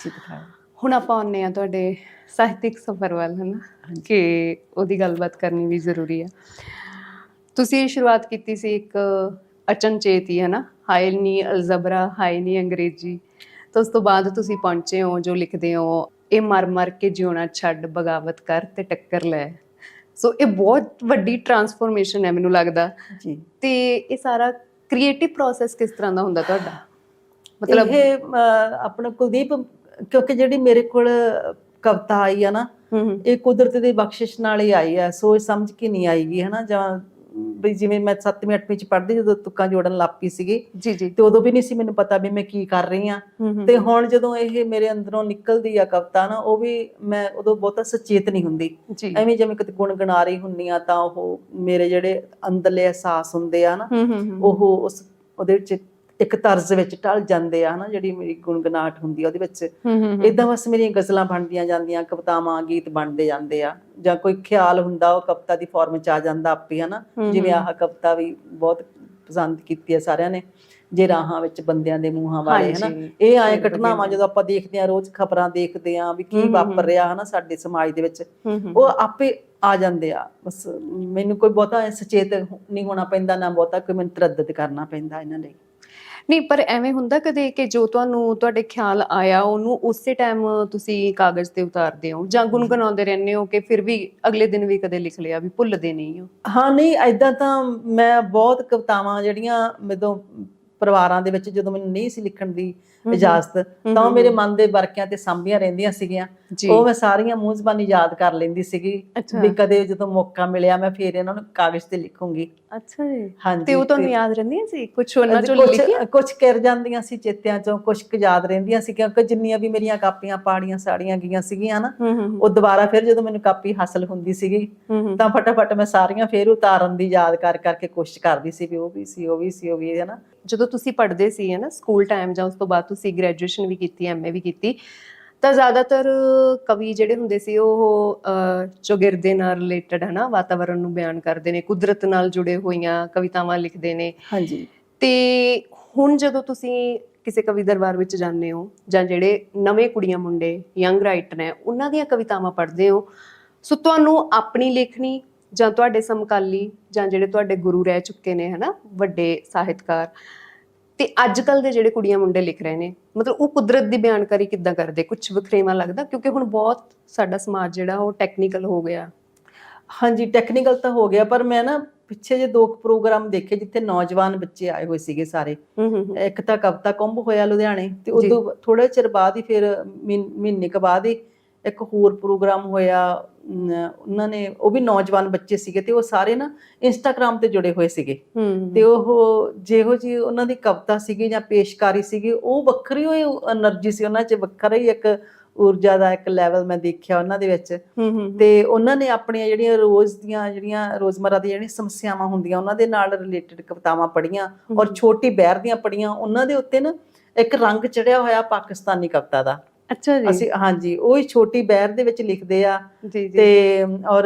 ਜੀ ਦਿਖਾਇਆ ਹੁਣ ਆਪਾਂ ਆਉਂਦੇ ਆ ਤੁਹਾਡੇ ਸਾਹਿਤਿਕ ਸਫ਼ਰ ਵੱਲ ਹਨਾ? ਕਿ ਉਹਦੀ ਗੱਲਬਾਤ ਕਰਨੀ ਵੀ ਜ਼ਰੂਰੀ ਆ। ਤੁਸੀਂ ਸ਼ੁਰੂਆਤ ਕੀਤੀ ਸੀ ਇੱਕ ਅਚਨਚੇਤ ਹੀ ਹੈ ਨਾ ਹਾਇਲ ਨੀ ਅਲਜ਼ਬਰਾ ਹਾਇ ਨੀ ਅੰਗਰੇਜ਼ੀ। ਤਾਂ ਉਸ ਤੋਂ ਬਾਅਦ ਤੁਸੀਂ ਪਹੁੰਚੇ ਹੋ ਜੋ ਲਿਖਦੇ ਹੋ ਇਹ ਮਰ ਮਰ ਕੇ ਜਿਉਣਾ ਛੱਡ ਬਗਾਵਤ ਕਰ ਤੇ ਟੱਕਰ ਲੈ। ਸੋ ਇਹ ਬਹੁਤ ਵੱਡੀ ਟਰਾਂਸਫੋਰਮੇਸ਼ਨ ਹੈ ਮੈਨੂੰ ਲੱਗਦਾ। ਜੀ। ਤੇ ਇਹ ਸਾਰਾ ਕ੍ਰੀਏਟਿਵ ਪ੍ਰੋਸੈਸ ਕਿਸ ਤਰ੍ਹਾਂ ਦਾ ਹੁੰਦਾ ਤੁਹਾਡਾ? ਮਤਲਬ ਇਹ ਆਪਣਾ ਕੁਲਦੀਪ ਕਿਉਂਕਿ ਜਿਹੜੀ ਮੇਰੇ ਕੋਲ ਕਵਿਤਾ ਆਈ ਆ ਨਾ ਇਹ ਕੁਦਰਤ ਦੀ ਬਖਸ਼ਿਸ਼ ਨਾਲ ਹੀ ਆਈ ਆ ਸੋਚ ਸਮਝ ਕੇ ਨਹੀਂ ਆਈਗੀ ਹਨਾ ਜਾਂ ਵੀ ਜਿਵੇਂ ਮੈਂ 7ਵੀਂ 8ਵੀਂ ਚ ਪੜ੍ਹਦੀ ਜਦੋਂ ਤੁੱਕਾਂ ਜੋੜਨ ਲੱਪੀ ਸੀਗੀ। ਜੀ ਜੀ। ਤੇ ਉਦੋਂ ਵੀ ਨਹੀਂ ਸੀ ਮੈਨੂੰ ਪਤਾ ਵੀ ਮੈਂ ਕੀ ਕਰ ਰਹੀ ਆ। ਤੇ ਹੁਣ ਜਦੋਂ ਇਹ ਮੇਰੇ ਅੰਦਰੋਂ ਨਿਕਲਦੀ ਆ ਕਵਿਤਾ ਨਾ ਉਹ ਵੀ ਮੈਂ ਉਦੋਂ ਬਹੁਤਾ ਸੁਚੇਤ ਨਹੀਂ ਹੁੰਦੀ। ਐਵੇਂ ਜਿਵੇਂ ਕਿਤੇ ਗੁਣਗੁਣਾ ਰਹੀ ਹੁੰਨੀ ਆ ਤਾਂ ਉਹ ਮੇਰੇ ਜਿਹੜੇ ਅੰਦਰਲੇ ਅਹਿਸਾਸ ਹੁੰਦੇ ਆ ਨਾ ਉਹ ਉਸ ਉਹਦੇ ਵਿੱਚ ਇੱਕ ਤਰਜ਼ ਵਿੱਚ ਢਲ ਜਾਂਦੇ ਆ ਹਨਾ ਜਿਹੜੀ ਮੇਰੀ ਗੁਣਗੁਣਾਹਟ ਹੁੰਦੀ ਆ ਉਹਦੇ ਵਿੱਚ। ਇਦਾਂ ਬਸ ਮੇਰੀਆਂ ਗਜ਼ਲਾਂ ਬਣਦੀਆਂ ਜਾਂਦੀਆਂ ਕਵਿਤਾਵਾਂ ਗੀਤ ਬਣਦੇ ਜਾਂਦੇ ਆ ਜਾਂ ਕੋਈ ਖਿਆਲ ਹੁੰਦਾ ਉਹ ਕਵਿਤਾ ਦੀ ਫਾਰਮ ਚ ਆ ਜਾਂਦਾ ਆਪੇ ਹਨਾ ਜਿਵੇਂ ਆਹ ਕਵਿਤਾ ਵੀ ਬਹੁਤ ਪਸੰਦ ਕੀਤੀ ਹੈ ਸਾਰਿਆਂ ਨੇ ਜੇ ਰਾਹਾਂ ਵਿੱਚ ਬੰਦਿਆਂ ਦੇ ਮੂੰਹਾਂ ਵਾਲੇ ਹਨਾ। ਇਹ ਆਏ ਘਟਨਾਵਾਂ। ਜਦੋਂ ਆਪਾਂ ਦੇਖਦੇ ਆ ਰੋਜ਼ ਖਬਰਾਂ ਦੇਖਦੇ ਆ ਵੀ ਕੀ ਵਾਪਰ। ਰਿਹਾ ਹਨਾ ਸਾਡੇ ਸਮਾਜ ਦੇ ਵਿੱਚ ਉਹ ਆਪੇ ਆ ਜਾਂਦੇ ਆ ਬਸ ਮੈਨੂੰ ਕੋਈ ਬਹੁਤਾ ਸੁਚੇਤ ਨਹੀਂ ਹੋਣਾ ਪੈਂਦਾ ਨਾ ਬਹੁਤਾ ਕੋਈ ਮੈਨੂੰ ਤਰੱਦਦ ਕਰਨਾ ਪੈਂਦਾ ਇਹਨਾਂ ਲਈ ਨਹੀਂ ਪਰ ਐਵੇਂ ਹੁੰਦਾ ਕਦੇ ਕਿ ਜੋ ਤੁਹਾਨੂੰ ਤੁਹਾਡੇ ਖਿਆਲ ਆਇਆ ਉਹਨੂੰ ਉਸੇ ਟਾਈਮ ਤੁਸੀਂ ਕਾਗਜ਼ ਤੇ ਉਤਾਰਦੇ ਹੋ ਜਾਂ ਗੁੰਗੁਣਾਉਂਦੇ ਰਹਿੰਦੇ ਹੋ ਕਿ ਫਿਰ ਵੀ ਅਗਲੇ ਦਿਨ ਵੀ ਕਦੇ ਲਿਖ ਲਿਆ ਵੀ ਭੁੱਲਦੇ ਨਹੀਂ ਹੋ? ਹਾਂ ਨਹੀਂ ਐਦਾਂ ਤਾਂ ਮੈਂ ਬਹੁਤ ਕਵਿਤਾਵਾਂ ਜਿਹੜੀਆਂ ਮੈਨੂੰ ਪਰਿਵਾਰਾਂ ਦੇ ਵਿੱਚ ਜਦੋਂ ਮੈਨੂੰ ਨਹੀਂ ਸੀ ਲਿਖਣ ਦੀ। ਇਜਾਜ਼ਤ ਤਾਂ ਮੇਰੇ ਮਨ ਦੇ ਵਰਕਿਆਂ ਤੇ ਸਾਂਭੀਆਂ ਰਹਿੰਦੀਆਂ ਸੀਗੀਆਂ। ਉਹ ਮੈਂ ਸਾਰੀਆਂ ਮੂੰਹ ਜ਼ਬਾਨੀ ਯਾਦ ਕਰ ਲੈਂਦੀ ਸੀਗੀ ਵੀ ਕਦੇ ਜਦੋਂ ਮੌਕਾ ਮਿਲਿਆ ਮੈਂ ਫੇਰ ਇਹਨਾਂ ਨੂੰ ਕਾਗਜ਼ ਤੇ ਲਿਖੂੰਗੀ। ਅੱਛਾ ਜੀ। ਹਾਂਜੀ ਤੇ ਉਹ ਤੁਹਾਨੂੰ ਤੇ- ਯਾਦ ਰਹਿੰਦੀਆਂ ਸੀ? ਕੁਝ ਉਹਨਾਂ ਚੋਂ ਲਿਖੀ ਕੁਝ ਕਰ ਜਾਂਦੀਆਂ ਸੀ ਚੇਤਿਆਂ ਚੋਂ ਕੁਝ ਕੁ ਯਾਦ ਰਹਿੰਦੀਆਂ ਸੀ ਕਿਉਂਕਿ ਜਿੰਨੀਆਂ ਵੀ ਮੇਰੀਆਂ ਕਾਪੀਆਂ ਪਾੜੀਆਂ ਸਾੜੀਆਂ ਗਈਆਂ ਸੀਗੀਆਂ ਨਾ ਉਹ ਦੁਬਾਰਾ ਫਿਰ ਜਦੋਂ ਮੈਨੂੰ ਕਾਪੀ ਹਾਸਲ ਹੁੰਦੀ ਸੀਗੀ ਤਾਂ ਫਟਾਫਟ ਮੈਂ ਸਾਰੀਆਂ ਫੇਰ ਉਤਾਰਨ ਦੀ ਯਾਦ ਕਰ ਕਰਕੇ ਕੋਸ਼ਿਸ਼ ਕਰਦੀ ਸੀ ਵੀ ਉਹ ਵੀ ਸੀ ਉਹ ਵੀ ਸੀ ਉਹ ਵੀ ਹੈ ਨਾ। ਜਦੋਂ ਤੁਸੀਂ ਪੜ੍ਹਦੇ ਸੀ ਹੈ ਨਾ ਸਕੂਲ ਟਾਈਮ ਜਾਂ ਉਸ ਤੋਂ ਬਾਅਦ ਤੁਸੀਂ ਗ੍ਰੈਜੂਏਸ਼ਨ ਵੀ ਕੀਤੀ ਐਮਏ ਵੀ ਕੀਤੀ ਤਾਂ ਜ਼ਿਆਦਾਤਰ ਕਵੀ ਜਿਹੜੇ ਹੁੰਦੇ ਸੀ ਉਹ ਚੌਗਿਰਦੇ ਨਾਲ ਰਿਲੇਟਡ ਹੈ ਨਾ ਵਾਤਾਵਰਣ ਨੂੰ ਬਿਆਨ ਕਰਦੇ ਨੇ ਕੁਦਰਤ ਨਾਲ ਜੁੜੇ ਹੋਈਆਂ ਕਵਿਤਾਵਾਂ ਲਿਖਦੇ ਨੇ। ਹਾਂਜੀ। ਤੇ ਹੁਣ ਜਦੋਂ ਤੁਸੀਂ ਕਿਸੇ ਕਵੀ ਦਰਬਾਰ ਵਿੱਚ ਜਾਂਦੇ ਹੋ ਜਾਂ ਜਿਹੜੇ ਨਵੇਂ ਕੁੜੀਆਂ ਮੁੰਡੇ ਯੰਗ ਰਾਈਟਰ ਨੇ ਉਹਨਾਂ ਦੀਆਂ ਕਵਿਤਾਵਾਂ ਪੜ੍ਹਦੇ ਹੋ ਸੋ ਤੁਹਾਨੂੰ ਆਪਣੀ ਲੇਖਣੀ ਜਾਂ ਤੁਹਾਡੇ ਸਮਕਾਲੀ ਜਾਂ ਜਿਹੜੇ ਤੁਹਾਡੇ ਗੁਰੂ ਰਹਿ ਚੁੱਕੇ ਨੇ ਹਨਾ ਵੱਡੇ ਸਾਹਿਤਕਾਰ ਤੇ ਅੱਜ ਕੱਲ ਦੇ ਜਿਹੜੇ ਕੁੜੀਆਂ ਮੁੰਡੇ ਲਿਖ ਰਹੇ ਨੇ ਮਤਲਬ ਉਹ ਕੁਦਰਤ ਦੀ ਬਿਆਨਕਾਰੀ ਕਿੱਦਾਂ ਕਰਦੇ ਕੁਝ ਵਖਰੇਵਾ ਲੱਗਦਾ ਕਿਉਂਕਿ ਹੁਣ ਬਹੁਤ ਸਾਡਾ ਸਮਾਜ ਜਿਹੜਾ ਉਹ ਟੈਕਨੀਕਲ ਹੋ ਗਿਆ ਹਾਂਜੀ ਟੈਕਨੀਕਲ ਤਾਂ ਹੋ ਗਿਆ ਪਰ ਮੈਂ ਨਾ ਪਿੱਛੇ ਜੇ ਦੋ ਪ੍ਰੋਗਰਾਮ ਦੇਖੇ ਜਿੱਥੇ ਨੌਜਵਾਨ ਬੱਚੇ ਆਏ ਹੋਏ ਸੀਗੇ ਸਾਰੇ। ਇੱਕ ਤਾਂ ਕਵਿਤਾ ਕੁੰਭ ਹੋਇਆ ਲੁਧਿਆਣੇ ਤੇ। ਉਦੋਂ ਥੋੜੇ ਚਿਰ ਬਾਅਦ ਹੀ ਫਿਰ ਮਹੀਨ- ਕ ਬਾਅਦ ਹੀ ਇੱਕ ਹੋਰ ਪ੍ਰੋਗਰਾਮ ਹੋਇਆ ਉਹਨਾਂ ਨੇ ਉਹ ਵੀ ਨੌਜਵਾਨ ਬੱਚੇ ਸੀਗੇ ਤੇ ਉਹ ਸਾਰੇ ਨਾ ਇੰਸਟਾਗ੍ਰam ਤੇ ਜੁੜੇ ਹੋਏ ਸੀਗੇ। ਤੇ ਉਹ ਜਿਹੋ ਜੀ ਉਹਨਾਂ ਦੀ ਕਵਿਤਾ ਸੀਗੀ ਜਾਂ ਪੇਸ਼ਕਾਰੀ ਸੀਗੀ ਉਹ ਵੱਖਰੀ ਹੋਈ એનર્ਜੀ ਸੀ ਉਹਨਾਂ 'ਚ ਵੱਖਰਾ ਹੀ ਇੱਕ ਊਰਜਾ ਦਾ ਇੱਕ ਲੈਵਲ ਮੈਂ ਦੇਖਿਆ ਉਹਨਾਂ ਦੇ ਵਿੱਚ। ਤੇ ਉਹਨਾਂ ਨੇ ਆਪਣੀਆਂ ਜਿਹੜੀਆਂ ਰੋਜ਼ ਦੀਆਂ ਜਿਹੜੀਆਂ ਰੋਜ਼ਮਰਾ ਦੀਆਂ ਜਿਹੜੀਆਂ ਸਮੱਸਿਆਵਾਂ ਹੁੰਦੀਆਂ ਉਹਨਾਂ ਦੇ ਨਾਲ ਰਿਲੇਟਡ ਕਵਿਤਾਵਾਂ ਪੜ੍ਹੀਆਂ ਔਰ ਛੋਟੀ ਬਹਿਰ ਦੀਆਂ ਪੜ੍ਹੀਆਂ ਉਹਨਾਂ ਦੇ ਉੱਤੇ ਨਾ ਇੱਕ ਰੰਗ ਚੜਿਆ ਹੋਇਆ ਪਾਕਿਸਤਾਨੀ ਕਵਿਤਾ ਦਾ। ਅੱਛਾ ਜੀ। ਅਸੀਂ ਹਾਂਜੀ ਉਹ ਹੀ ਛੋਟੀ ਬਹਿਰ ਦੇ ਵਿੱਚ ਲਿਖਦੇ ਆ ਜੀ ਜੀ ਤੇ ਔਰ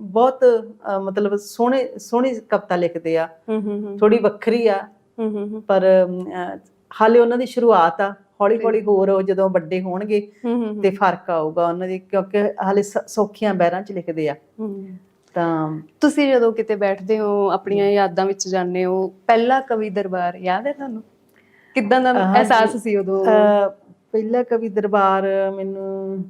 ਬਹੁਤ ਅ, ਮਤਲਬ ਸੋਹਣੇ ਸੋਹਣੀ ਕਵਿਤਾ ਲਿਖਦੇ ਆ। ਹੂੰ ਹੂੰ ਹੂੰ। ਥੋੜੀ ਵੱਖਰੀ ਆ। ਹੂੰ ਹੂੰ ਹੂੰ। ਪਰ ਅਮ, ਅਹ, ਹਾਲੇ ਉਹਨਾਂ ਦੀ ਸ਼ੁਰੂਆਤ ਆ। ਹੌਲੀ ਹੌਲੀ ਹੋਰ ਉਹ ਜਦੋਂ ਵੱਡੇ ਹੋਣਗੇ ਹੂੰ ਹੂੰ ਤੇ ਫ਼ਰਕ ਆਊਗਾ ਉਹਨਾਂ ਦੀ ਕਿਉਂਕਿ ਹਾਲੇ ਸ- ਸੌਖੀਆਂ ਬਹਿਰਾਂ 'ਚ ਲਿਖਦੇ ਆ। ਹੂੰ। ਤਾਂ ਤੁਸੀਂ ਜਦੋਂ ਕਿਤੇ ਬੈਠਦੇ ਹੋ ਆਪਣੀਆਂ ਯਾਦਾਂ ਵਿੱਚ ਜਾਂਦੇ ਹੋ ਪਹਿਲਾ ਕਵੀ ਦਰਬਾਰ ਯਾਦ ਹੈ ਤੁਹਾਨੂੰ? ਕਿੱਦਾਂ ਦਾ ਹਾਂਜੀ। ਅਹਿਸਾਸ ਸੀ ਉਦੋਂ? ਅਹ, ਪਹਿਲਾ ਕਵੀ ਦਰਬਾਰ ਮੈਨੂੰ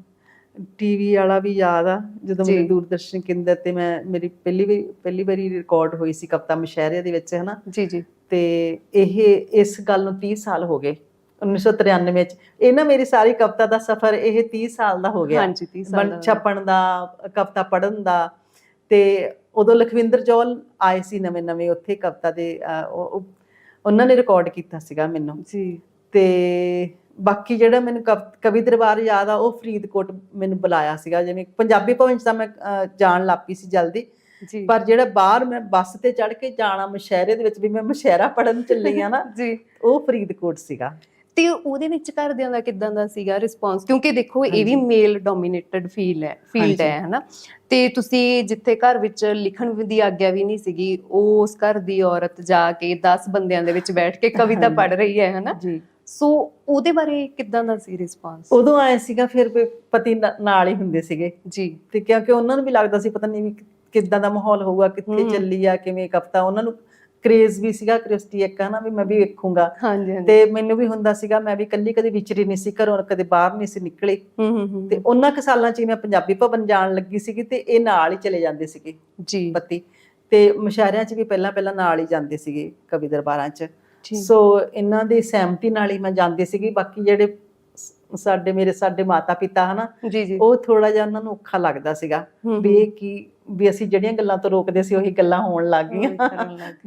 ਟੀਵੀ ਵਾਲਾ ਵੀ ਯਾਦ ਆ ਜਦੋਂ ਮੇਰੇ। ਦੂਰਦਰਸ਼ਨ ਕੇਂਦਰ ਤੇ ਮੈਂ ਮੇਰੀ ਪਹਿਲੀ ਵਾਰੀ ਪਹਿਲੀ ਵਾਰੀ ਰਿਕਾਰਡ ਹੋਈ ਸੀ ਕਵਿਤਾ ਮਸ਼ਾਇਰੇ ਦੇ ਵਿੱਚ ਹਨਾ? ਜੀ ਜੀ। ਤੇ ਇਹ ਇਸ ਗੱਲ ਨੂੰ 30 ਸਾਲ ਹੋ ਗਏ 1993 ਚ। ਇਹ ਨਾ ਮੇਰੀ ਸਾਰੀ ਕਵਿਤਾ ਦਾ ਸਫ਼ਰ ਇਹ 30 ਸਾਲ ਦਾ ਹੋ ਗਿਆ। ਹਾਂਜੀ 30 ਸਾਲ ਬਣ ਛਪਣ ਦਾ ਕਵਿਤਾ ਪੜਨ ਦਾ। ਤੇ ਉਦੋਂ ਲਖਵਿੰਦਰ ਜੌਲ ਆਏ ਸੀ ਨਵੇਂ ਨਵੇਂ ਉੱਥੇ ਕਵਿਤਾ ਦੇ ਉਹਨਾਂ ਨੇ ਰਿਕਾਰਡ ਕੀਤਾ ਸੀਗਾ ਮੈਨੂੰ। ਜੀ। ਤੇ ਬਾਕੀ ਜਿਹੜਾ ਮੈਨੂੰ ਕਵ- ਦਰਬਾਰ ਯਾਦ ਆ ਉਹ ਫਰੀਦਕੋਟ ਮੈਨੂੰ ਬੁਲਾਇਆ ਸੀਗਾ ਜਿਵੇਂ ਪੰਜਾਬੀ ਭਵਨ ਚ ਤਾਂ ਮੈਂ ਜਾਣ ਲੱਪੀ ਸੀ ਜਲਦੀ। ਪਰ ਜਿਹੜਾ ਬਾਹਰ ਮੈਂ ਬੱਸ ਤੇ ਚੜ ਕੇ ਜਾਣਾ ਮਸ਼ਹਿਰੇ ਦੇ ਵਿੱਚ ਵੀ ਮੈਂ ਮਸ਼ਹਿਰਾ ਪੜਨ ਚੱਲੀ ਆ ਨਾ ਜੀ। ਉਹ ਫਰੀਦਕੋਟ ਸੀਗਾ। ਤੇ ਉਹਦੇ ਵਿੱਚ ਘਰਦਿਆਂ ਦਾ ਕਿੱਦਾਂ ਦਾ ਸੀਗਾ ਰਿਸਪੌਂਸ ਕਿਉਂਕਿ ਦੇਖੋ ਇਹ ਵੀ। ਮੇਲ ਡੋਮੀਨੇਟਡ ਫੀਲ ਹੈ ਫੀਲਡ ਹੈ ਹਨਾ? ਤੇ ਤੁਸੀਂ ਜਿੱਥੇ ਘਰ ਵਿੱਚ ਲਿਖਣ ਦੀ ਆਗਿਆ ਵੀ ਨਹੀਂ ਸੀਗੀ ਉਸ ਘਰ ਦੀ ਔਰਤ ਜਾ ਕੇ 10 ਬੰਦਿਆਂ ਦੇ ਵਿੱਚ ਬੈਠ ਕੇ ਕਵਿਤਾ ਹਾਂਜੀ। ਪੜ ਰਹੀ ਹੈ ਹਨਾ? ਜੀ। ਸੋ ਉਹਦੇ ਬਾਰੇ ਕਿੱਦਾਂ ਦਾ ਸੀ ਰਿਸਪਾਂਸ ਉਦੋਂ ਆਏ ਸੀਗਾ ਫਿਰ ਵੀ ਪਤੀ ਨਾਲ ਹੀ ਹੁੰਦੇ ਸੀਗੇ। ਜੀ। ਤੇ ਕਿਉਂਕਿ ਉਹਨਾਂ ਨੂੰ ਵੀ ਲੱਗਦਾ ਸੀ ਪਤਾ ਨਹੀਂ ਕਿੱਦਾਂ ਦਾ ਮਾਹੌਲ ਹੋਊਗਾ ਕਿੱਥੇ। ਚੱਲੀ ਆ ਕਿਵੇਂ ਕਪਤਾ ਉਹਨਾਂ ਨੂੰ ਕ੍ਰੇਜ਼ ਵੀ ਸੀਗਾ ਕ੍ਰਿਸਟੀ ਇੱਕ ਹਨਾ ਵੀ ਮੈਂ ਵੀ ਵੇਖੂੰਗਾ। ਤੇ ਮੈਨੂੰ ਵੀ ਹੁੰਦਾ ਸੀਗਾ ਮੈਂ ਵੀ ਕੱਲੀ ਕਦੇ ਵਿਚਰੀ ਨਹੀਂ ਸੀ ਘਰੋਂ ਕਦੇ ਬਾਹਰ ਨਹੀਂ ਸੀ ਨਿਕਲੀ। ਹੂੰ ਹੂੰ ਹੂੰ। ਤੇ ਉਹਨਾਂ ਕੁ ਸਾਲਾਂ ਚ ਮੈਂ ਪੰਜਾਬੀ ਭਵਨ ਜਾਣ ਲੱਗੀ ਸੀਗੀ ਤੇ ਇਹ ਨਾਲ ਹੀ ਚਲੇ ਜਾਂਦੇ ਸੀਗੇ ਜੀ। ਪਤੀ। ਤੇ ਮੁਸ਼ਾਇਰਿਆਂ 'ਚ ਵੀ ਪਹਿਲਾਂ ਪਹਿਲਾਂ ਨਾਲ ਹੀ ਜਾਂਦੇ ਸੀਗੇ ਕਵੀ ਦਰਬਾਰਾਂ 'ਚ। ਸੋ ਇਹਨਾਂ ਦੀ ਸਹਿਮਤੀ ਨਾਲ ਹੀ ਮੈਂ ਜਾਂਦੀ ਸੀਗੀ। ਬਾਕੀ ਜਿਹੜੇ ਸਾਡੇ ਮੇਰੇ ਸਾਡੇ ਮਾਤਾ ਪਿਤਾ ਹਨਾ ਉਹ ਥੋੜਾ ਜਿਹਾ ਉਹਨਾਂ ਨੂੰ ਔਖਾ ਲੱਗਦਾ ਸੀਗਾ ਵੀ ਇਹ ਕੀ ਵੀ ਅਸੀਂ ਜਿਹੜੀਆਂ ਗੱਲਾਂ ਤੋਂ ਰੋਕਦੇ ਸੀ ਉਹੀ ਗੱਲਾਂ ਹੋਣ ਲੱਗ ਗਈਆਂ।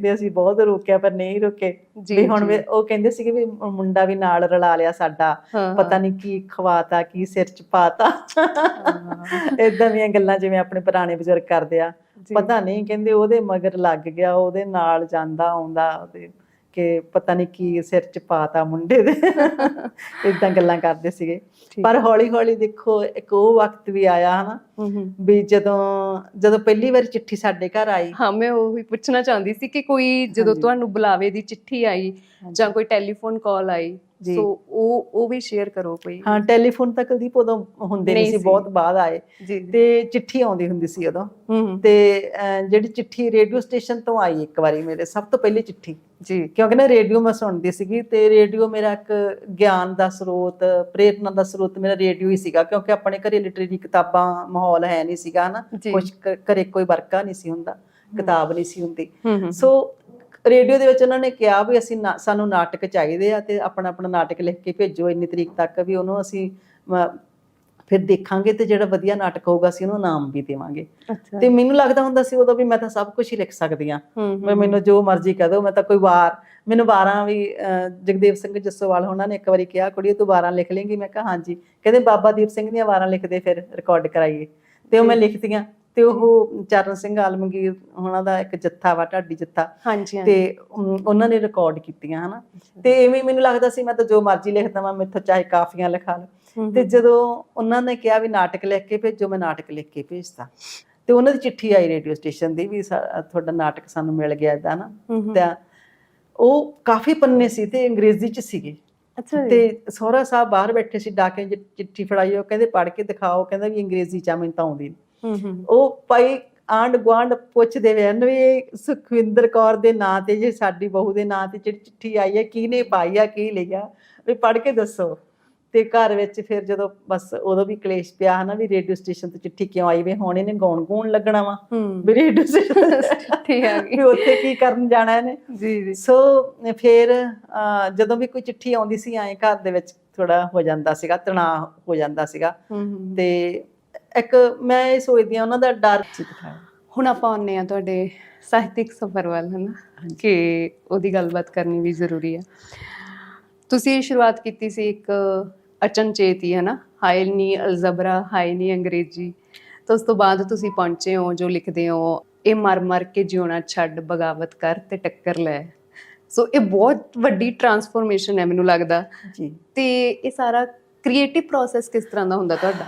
ਵੀ ਅਸੀਂ ਬਹੁਤ ਰੋਕਿਆ ਪਰ ਨਹੀਂ ਰੁਕੇ। ਵੀ ਹੁਣ ਉਹ ਕਹਿੰਦੇ ਸੀਗੇ ਵੀ ਮੁੰਡਾ ਵੀ ਨਾਲ ਰਲਾ ਲਿਆ ਸਾਡਾ। ਪਤਾ ਨਹੀਂ ਕੀ ਖਵਾਤਾ ਕੀ ਸਿਰ ਚ ਪਾਤਾ। ਇਦਾਂ ਦੀਆਂ ਗੱਲਾਂ ਜਿਵੇਂ ਆਪਣੇ ਪੁਰਾਣੇ ਬਜ਼ੁਰਗ ਕਰਦੇ ਆ। ਪਤਾ ਨਹੀਂ ਕਹਿੰਦੇ ਉਹਦੇ ਮਗਰ ਲੱਗ ਗਿਆ ਉਹਦੇ ਨਾਲ ਜਾਂਦਾ ਆਉਂਦਾ ਉਹਦੇ ਕਿ ਪਤਾ ਨਹੀਂ ਕੀ ਸਿਰ ਚ ਪਾਤਾ ਮੁੰਡੇ ਦੇ ਇਦਾਂ ਗੱਲਾਂ ਕਰਦੇ ਸੀਗੇ। ਪਰ ਹੌਲੀ ਹੌਲੀ ਦੇਖੋ ਇੱਕ ਉਹ ਵਕਤ ਵੀ ਆਇਆ ਹਨਾ ਵੀ ਜਦੋਂ ਜਦੋਂ ਪਹਿਲੀ ਵਾਰ ਚਿੱਠੀ ਸਾਡੇ ਘਰ ਆਈ ਹਾਂ ਮੈਂ ਉਹ ਹੀ ਪੁੱਛਣਾ ਚਾਹੁੰਦੀ ਸੀ ਕਿ ਕੋਈ ਜਦੋਂ। ਤੁਹਾਨੂੰ ਬੁਲਾਵੇ ਦੀ ਚਿੱਠੀ ਆਈ ਜਾਂ ਕੋਈ ਟੈਲੀਫੋਨ ਕਾਲ ਆਈ। ਸੋ ਉਹ ਉਹ ਵੀ ਸ਼ੇਅਰ ਕਰੋ ਕੋਈ। ਹਾਂ ਟੈਲੀਫੋਨ ਤਾਂ ਕੁਲਦੀਪ ਉਦੋਂ ਹੁੰਦੇ ਨਹੀਂ ਸੀ। ਬਹੁਤ ਬਾਅਦ ਆਏ। ਤੇ ਚਿੱਠੀ ਆਉਂਦੀ ਹੁੰਦੀ ਸੀ ਉਦੋਂ। ਤੇ ਜਿਹੜੀ ਚਿੱਠੀ ਰੇਡੀਓ ਸਟੇਸ਼ਨ ਤੋਂ ਆਈ ਇੱਕ ਵਾਰੀ ਮੇਰੇ ਸਭ ਤੋਂ ਪਹਿਲੀ ਚਿੱਠੀ। ਜੀ। ਕਿਉਂਕਿ ਨਾ ਰੇਡੀਓ ਮੈਂ ਸੁਣਦੀ ਸੀਗੀ ਤੇ ਰੇਡੀਓ ਮੇਰਾ ਇੱਕ ਗਿਆਨ ਦਾ ਸਰੋਤ ਪ੍ਰੇਰਨਾ ਦਾ ਸਰੋਤ ਮੇਰਾ ਰੇਡੀਓ ਹੀ ਸੀਗਾ। ਕਿਉਂਕਿ ਆਪਣੇ ਘਰੇ ਲਿਟਰੇਰੀ ਕਿਤਾਬਾਂ ਮਾਹੌਲ ਹੈ ਨਹੀਂ ਸੀਗਾ ਨਾ। ਕੁਝ ਘਰੇ ਕੋਈ ਵਰਕਾ ਨਹੀਂ ਸੀ ਹੁੰਦਾ ਕਿਤਾਬ ਨਹੀਂ ਸੀ ਹੁੰਦੀ। ਸੋ ਰੇਡੀਓ ਦੇ ਵਿੱਚ ਉਹਨਾਂ ਨੇ ਕਿਹਾ ਵੀ ਅਸੀਂ ਸਾਨੂੰ ਨਾਟਕ ਚਾਹੀਦੇ ਆ ਤੇ ਆਪਣਾ ਆਪਣਾ ਨਾਟਕ ਲਿਖ ਕੇ ਭੇਜੋ ਇੰਨੀ ਤਰੀਕ ਤੱਕ ਵੀ ਉਹਨੂੰ ਅਸੀਂ ਫਿਰ ਦੇਖਾਂਗੇ ਤੇ ਜਿਹੜਾ ਵਧੀਆ ਨਾਟਕ ਹੋਊਗਾ ਅਸੀਂ ਉਹਨੂੰ ਨਾਮ ਵੀ ਦੇਵਾਂਗੇ। ਤੇ ਮੈਨੂੰ ਲੱਗਦਾ ਹੁੰਦਾ ਸੀ ਉਦੋਂ ਵੀ ਮੈਂ ਤਾਂ ਸਭ ਕੁਝ ਹੀ ਲਿਖ ਸਕਦੀ ਆ ਮੈਂ ਮੈਨੂੰ ਜੋ ਮਰਜ਼ੀ ਕਹਿ ਦਿਓ ਮੈਂ ਤਾਂ ਕੋਈ ਵਾਰ ਮੈਨੂੰ ਵਾਰਾਂ ਵੀ ਜਗਦੇਵ ਸਿੰਘ ਜੱਸੋਵਾਲ ਉਹਨਾਂ ਨੇ ਇੱਕ ਵਾਰੀ ਕਿਹਾ ਕੁੜੀ ਤੂੰ ਵਾਰਾਂ ਲਿਖ ਲੇਂਗੀ? ਮੈਂ ਕਿਹਾ ਹਾਂਜੀ। ਕਹਿੰਦੇ ਬਾਬਾ ਦੀਪ ਸਿੰਘ ਦੀਆਂ ਵਾਰਾਂ ਲਿਖਦੇ ਫਿਰ ਰਿਕਾਰਡ ਕਰਾਈਏ। ਤੇ ਉਹ ਮੈਂ ਲਿਖਤੀਆਂ ਤੇ ਉਹ ਚਰਨ ਸਿੰਘ ਆਲਮਗੀਰ ਉਹਨਾਂ ਦਾ ਇੱਕ ਜੱਥਾ ਵਾ ਢਾਡੀ ਜੱਥਾ। ਹਾਂਜੀ ਤੇ ਉਹਨਾਂ ਨੇ ਰਿਕਾਰਡ ਕੀਤੀਆਂ ਹਨਾ? ਤੇ ਐਵੇਂ ਮੈਨੂੰ ਲੱਗਦਾ ਸੀ ਮੈਂ ਤਾਂ ਜੋ ਮਰਜ਼ੀ ਲਿਖ ਦਵਾਂ ਮੈਥੋਂ ਚਾਹੇ ਕਾਫੀਆਂ ਲਿਖਾ ਲਓ। ਤੇ ਜਦੋਂ ਉਹਨਾਂ ਨੇ ਕਿਹਾ ਵੀ ਨਾਟਕ ਲਿਖ ਕੇ ਭੇਜੋ ਮੈਂ ਨਾਟਕ ਲਿਖ ਕੇ ਭੇਜਤਾ। ਤੇ ਉਹਨਾਂ ਦੀ ਚਿੱਠੀ ਆਈ ਰੇਡੀਓ ਸਟੇਸ਼ਨ ਦੀ ਵੀ ਤੁਹਾਡਾ ਨਾਟਕ ਸਾਨੂੰ ਮਿਲ ਗਿਆ ਇਦਾਂ ਨਾ ਤਾਂ ਉਹ ਕਾਫੀ ਪੰਨੇ ਸੀ ਤੇ ਅੰਗਰੇਜ਼ੀ ਚ ਸੀਗੇ। ਅੱਛਾ। ਤੇ ਸਹੁਰਾ ਸਾਹਿਬ ਬਾਹਰ ਬੈਠੇ ਸੀ ਡਾਕੇ ਚਿੱਠੀ ਫੜਾਈ ਉਹ ਕਹਿੰਦੇ ਪੜ੍ਹ ਕੇ ਦਿਖਾਓ ਕਹਿੰਦਾ ਵੀ ਅੰਗਰੇਜ਼ੀ ਚ ਮੈਨੂੰ ਤਾਂ ਆਉਂਦੀ। ਉਹ ਭਾਈ ਆਂਡ ਗਵਾਂਡ ਪੁੱਛਦੇ ਵੇਨ ਵੀ ਇਹ ਸੁਖਵਿੰਦਰ ਕੌਰ ਦੇ ਨਾਂ ਤੇ ਜੇ ਸਾਡੀ ਬਹੂ ਦੇ ਨਾਂ ਤੇ ਜਿਹੜੀ ਚਿੱਠੀ ਆਈ ਹੈ ਕਿਹਨੇ ਪਾਈ ਆ ਕੀ ਲਿਖਿਆ ਵੀ ਪੜ੍ਹ ਕੇ ਦੱਸੋ। ਤੇ ਘਰ ਵਿੱਚ ਫਿਰ ਜਦੋਂ ਬਸ ਉਦੋਂ ਵੀ ਕਲੇਸ਼ ਪਿਆ ਹਨਾ ਵੀ ਰੇਡੀਓ ਸਟੇਸ਼ਨ ਤੋਂ ਚਿੱਠੀ ਕਿਉਂ ਆਈ ਵੇ ਹੁਣ ਇਹਨੇ ਗਾਉਣ ਗੂਣ ਲੱਗਣਾ ਵਾ। ਵੀ ਰੇਡੀਓ ਸਟੇਸ਼ਨ ਠੀਕ ਆ ਗਈ। ਵੀ ਉੱਥੇ ਕੀ ਕਰਨ ਜਾਣਾ ਇਹਨੇ। ਜੀ ਜੀ। ਸੋ ਫਿਰ ਜਦੋਂ ਵੀ ਕੋਈ ਚਿੱਠੀ ਆਉਂਦੀ ਸੀ ਐਂ ਘਰ ਦੇ ਵਿੱਚ ਥੋੜਾ ਹੋ ਜਾਂਦਾ ਸੀਗਾ ਤਣਾਅ ਹੋ ਜਾਂਦਾ ਸੀਗਾ। ਤੇ ਇੱਕ ਮੈਂ ਇਹ ਸੋਚਦੀ ਆ ਉਹਨਾਂ ਦਾ ਡਰ ਸੀ ਦਿਖਾਇਆ ਹੁਣ ਆਪਾਂ ਆਉਂਦੇ ਆ ਤੁਹਾਡੇ ਸਾਹਿਤਿਕ ਸਫ਼ਰ ਵੱਲ ਹਨਾ ਕਿ ਉਹਦੀ ਗੱਲਬਾਤ ਕਰਨੀ ਵੀ ਜ਼ਰੂਰੀ ਹੈ। ਤੁਸੀਂ ਸ਼ੁਰੂਆਤ ਕੀਤੀ ਸੀ ਇੱਕ ਅਚਨਚੇਤ ਹੀ ਹਨਾ ਹਾਇ ਨੀ ਅਲਜ਼ਬਰਾ ਹਾਇ ਨੀ ਅੰਗਰੇਜ਼ੀ। ਤਾਂ ਉਸ ਤੋਂ ਬਾਅਦ ਤੁਸੀਂ ਪਹੁੰਚੇ ਹੋ ਜੋ ਲਿਖਦੇ ਹੋ ਇਹ ਮਰ ਮਰ ਕੇ ਜਿਉਣਾ ਛੱਡ ਬਗਾਵਤ ਕਰ ਤੇ ਟੱਕਰ ਲੈ। ਸੋ ਇਹ ਬਹੁਤ ਵੱਡੀ ਟਰਾਂਸਫੋਰਮੇਸ਼ਨ ਹੈ ਮੈਨੂੰ ਲੱਗਦਾ। ਜੀ। ਤੇ ਇਹ ਸਾਰਾ ਕ੍ਰੀਏਟਿਵ ਪ੍ਰੋਸੈਸ ਕਿਸ ਤਰ੍ਹਾਂ ਦਾ ਹੁੰਦਾ ਤੁਹਾਡਾ?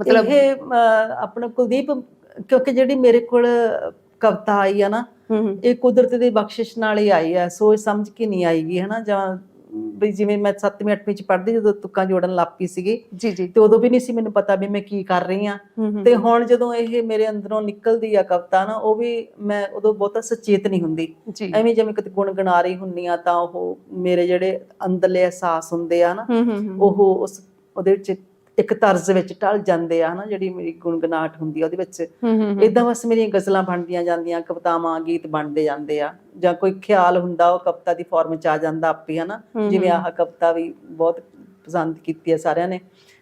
ਮਤਲਬ ਇਹ ਆਪਣਾ ਕੁਲਦੀਪ ਕਿਉਂਕਿ ਜਿਹੜੀ ਮੇਰੇ ਕੋਲ ਕਵਿਤਾ ਆਈ ਆ ਨਾ ਇਹ ਕੁਦਰਤ ਦੀ ਬਖਸ਼ਿਸ਼ ਨਾਲ ਹੀ ਆਈ ਆ ਸੋਚ ਸਮਝ ਕੇ ਨਹੀਂ ਆਈਗੀ ਹਨਾ ਜਾਂ ਵੀ ਜਿਵੇਂ ਮੈਂ 7ਵੀਂ 8ਵੀਂ ਚ ਪੜ੍ਹਦੀ ਜਦੋਂ ਤੁੱਕਾਂ ਜੋੜਨ ਲੱਪੀ ਸੀਗੀ ਜੀ ਜੀ। ਤੇ ਉਦੋਂ ਵੀ ਨਹੀਂ ਸੀ ਮੈਨੂੰ ਪਤਾ ਵੀ ਮੈਂ ਕੀ ਕਰ ਰਹੀ ਆ। ਤੇ ਹੁਣ ਜਦੋਂ ਇਹ ਮੇਰੇ ਅੰਦਰੋਂ ਨਿਕਲਦੀ ਆ ਕਵਿਤਾ ਨਾ ਉਹ ਵੀ ਮੈਂ ਉਦੋਂ ਬਹੁਤਾ ਸੁਚੇਤ ਨਹੀਂ ਹੁੰਦੀ। ਐਵੇਂ ਜਿਵੇਂ ਕਿਤੇ ਗੁਣਗੁਣਾ ਰਹੀ ਹੁੰਨੀ ਆ ਤਾਂ ਉਹ ਮੇਰੇ ਜਿਹੜੇ ਅੰਦਰਲੇ ਅਹਿਸਾਸ ਹੁੰਦੇ ਆ ਨਾ ਉਹ ਉਸ ਉਹਦੇ ਵਿੱਚ ਇੱਕ ਤਰਜ਼ ਵਿੱਚ ਢਲ ਜਾਂਦੇ ਆ ਨਾ ਜਿਹੜੀ ਮੇਰੀ ਗੁਣਗੁਨਾਟ ਹੁੰਦੀ ਆ ਉਹਦੇ ਵਿੱਚ ਇਦਾਂ ਬਸ ਮੇਰੀਆਂ ਗਜ਼ਲਾਂ ਬਣਦੀਆਂ ਜਾਂਦੀਆਂ ਕਵਿਤਾਵਾਂ ਗੀਤ ਬਣਦੇ ਜਾਂਦੇ ਆ ਜਾਂ ਕੋਈ ਖਿਆਲ ਹੁੰਦਾ ਉਹ ਕਵਿਤਾ ਦੀ ਫਾਰਮ ਚ ਆ ਜਾਂਦਾ ਆਪੇ ਹਨਾ। ਜਿਵੇਂ ਆਹ ਕਵਿਤਾ ਵੀ ਬਹੁਤ ਪਸੰਦ ਕੀਤੀ ਹੈ ਸਾਰਿਆਂ ਨੇ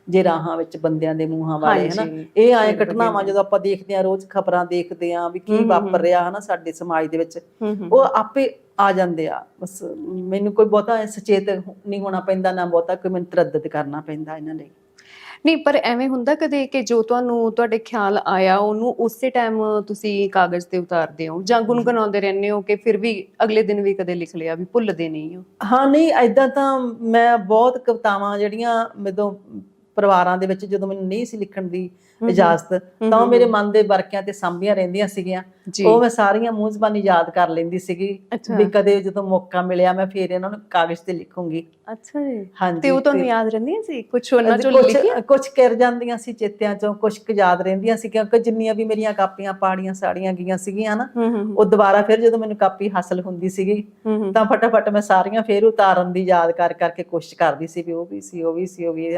ਜੇ ਰਾਹਾਂ ਵਿੱਚ ਬੰਦਿਆਂ ਦੇ ਮੂੰਹਾਂ ਵਾਲੇ ਹਨਾ। ਇਹ ਆਏ ਘਟਨਾਵਾਂ। ਜਦੋਂ ਆਪਾਂ ਦੇਖਦੇ ਆ ਰੋਜ਼ ਖਬਰਾਂ ਦੇਖਦੇ ਆ ਵੀ ਕੀ ਵਾਪਰ ਰਿਹਾ ਹਨਾ ਸਾਡੇ ਸਮਾਜ ਦੇ ਵਿੱਚ ਉਹ ਆਪੇ ਆ ਜਾਂਦੇ ਆ। ਬਸ ਮੈਨੂੰ ਕੋਈ ਬਹੁਤਾ ਸੁਚੇਤ ਨਹੀਂ ਹੋਣਾ ਪੈਂਦਾ ਨਾ ਬਹੁਤਾ ਕੋਈ ਮੈਨੂੰ ਤਰੱਦਦ ਕਰਨਾ ਪੈਂਦਾ ਇਹਨਾਂ ਲਈ। ਨਹੀਂ ਪਰ ਐਵੇਂ ਹੁੰਦਾ ਕਦੇ ਕਿ ਜੋ ਤੁਹਾਨੂੰ ਤੁਹਾਡੇ ਖਿਆਲ ਆਇਆ ਉਹਨੂੰ ਉਸੇ ਟਾਈਮ ਤੁਸੀਂ ਕਾਗਜ਼ ਤੇ ਉਤਾਰਦੇ ਹੋ ਜਾਂ ਗੁੰਗੁਣਾਉਂਦੇ ਰਹਿੰਦੇ ਹੋ ਕਿ ਫਿਰ ਵੀ ਅਗਲੇ ਦਿਨ ਵੀ ਕਦੇ ਲਿਖ ਲਿਆ ਵੀ ਭੁੱਲਦੇ ਨਹੀਂ ਹੋ? ਹਾਂ ਨਹੀਂ ਐਦਾਂ ਤਾਂ ਮੈਂ ਬਹੁਤ ਕਵਿਤਾਵਾਂ ਜਿਹੜੀਆਂ ਮੈਨੂੰ ਪਰਿਵਾਰਾਂ ਦੇ ਵਿੱਚ ਜਦੋਂ ਮੈਨੂੰ ਨਹੀਂ ਸੀ ਲਿਖਣ ਦੀ ਇਜਾਜ਼ਤ ਤਾਂ ਉਹ ਮੇਰੇ ਮਨ ਦੇ ਵਰਕਿਆਂ ਤੇ ਸਾਂਭੀਆਂ ਰਹਿੰਦੀਆਂ ਸੀਗੀਆਂ। ਉਹ ਮੈਂ ਸਾਰੀਆਂ ਮੂੰਹ ਜ਼ਬਾਨੀ ਯਾਦ ਕਰ ਲੈਂਦੀ ਸੀਗੀ ਵੀ ਕਦੇ ਜਦੋਂ ਮੌਕਾ ਮਿਲਿਆ ਮੈਂ ਫੇਰ ਇਹਨਾਂ ਨੂੰ ਕਾਗਜ਼ ਤੇ ਲਿਖੂੰਗੀ। ਅੱਛਾ ਜੀ। ਹਾਂਜੀ ਤੇ ਉਹ ਤੁਹਾਨੂੰ ਯਾਦ ਰਹਿੰਦੀਆਂ ਸੀ? ਕੁਝ ਉਹਨਾਂ ਚੋਂ ਲਿਖਿਆ? ਕੁਝ ਕਰ ਜਾਂਦੀਆਂ ਸੀ ਚੇਤਿਆਂ ਚੋਂ ਕੁਝ ਕੁ ਯਾਦ ਰਹਿੰਦੀਆਂ ਸੀ ਕਿਉਂਕਿ ਜਿੰਨੀਆਂ ਵੀ ਮੇਰੀਆਂ ਕਾਪੀਆਂ ਪਾੜੀਆਂ ਸਾੜੀਆਂ ਗਈਆਂ ਸੀਗੀਆਂ ਨਾ ਉਹ ਦੁਬਾਰਾ ਫਿਰ ਜਦੋਂ ਮੈਨੂੰ ਕਾਪੀ ਹਾਸਲ ਹੁੰਦੀ ਸੀਗੀ ਤਾਂ ਫਟਾਫਟ ਮੈਂ ਸਾਰੀਆਂ ਫੇਰ ਉਤਾਰਨ ਦੀ ਯਾਦ ਕਰ ਕਰਕੇ ਕੋਸ਼ਿਸ਼ ਕਰਦੀ ਸੀ ਵੀ ਉਹ ਵੀ ਸੀ ਉਹ ਵੀ ਸੀ ਉਹ ਵੀ